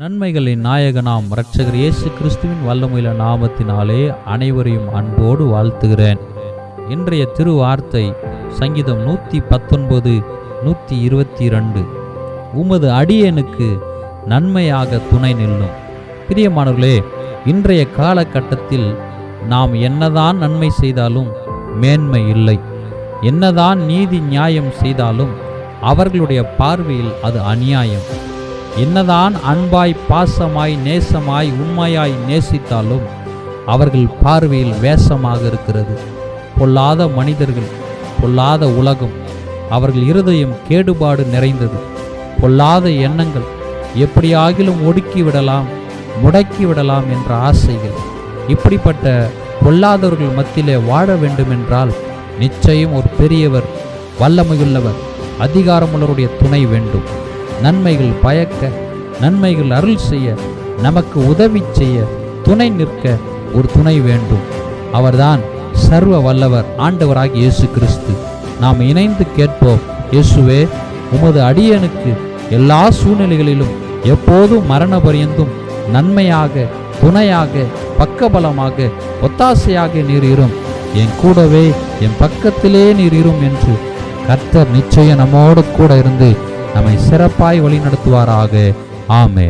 நன்மைகளின் நாயகனாம் இரட்சகர் இயேசு கிறிஸ்துவின் வல்லமுள்ள நாமத்தினாலே அனைவரையும் அன்போடு வாழ்த்துகிறேன். இன்றைய திருவார்த்தை சங்கீதம் நூற்றி பத்தொன்பது நூற்றி இருபத்தி ரெண்டு உமது அடியனுக்கு நன்மையாக துணை நில்லும். பிரியமானவர்களே இன்றைய காலகட்டத்தில் நாம் என்னதான் நன்மை செய்தாலும் மேன்மை இல்லை. என்னதான் நீதி நியாயம் செய்தாலும் அவர்களுடைய பார்வையில் அது அநியாயம். என்னதான் அன்பாய் பாசமாய் நேசமாய் உண்மையாய் நேசித்தாலும் அவர்கள் பார்வையில் வேஷமாக இருக்கிறது. பொல்லாத மனிதர்கள் பொல்லாத உலகம் அவர்கள் இருதயம் கேடுபாடு நிறைந்தது. பொல்லாத எண்ணங்கள் எப்படியாகிலும் ஒடுக்கி விடலாம் முடக்கி விடலாம் என்ற ஆசைகள். இப்படிப்பட்ட பொல்லாதவர்கள் மத்தியிலே வாழ வேண்டுமென்றால் நிச்சயம் ஒரு பெரியவர் வல்லமையுள்ளவர் அதிகாரமுள்ளவருடைய துணை வேண்டும். நன்மைகள் பயக்க நன்மைகள் அருள் செய்ய நமக்கு உதவி செய்ய துணை நிற்க ஒரு துணை வேண்டும். அவர்தான் சர்வ வல்லவர் ஆண்டவராகி இயேசு கிறிஸ்து. நாம் இணைந்து கேட்போம் இயேசுவே உமது அடியனுக்கு எல்லா சூழ்நிலைகளிலும் எப்போதும் மரண பரியந்தும் நன்மையாக துணையாக பக்கபலமாக ஒத்தாசையாக நீர் இரும். என் கூடவே என் பக்கத்திலே நீர் இரும் என்று கர்த்தர் நிச்சயம் நம்மோடு கூட இருந்து நம்மை சிறப்பாய் வழி நடத்துவாராக ஆமே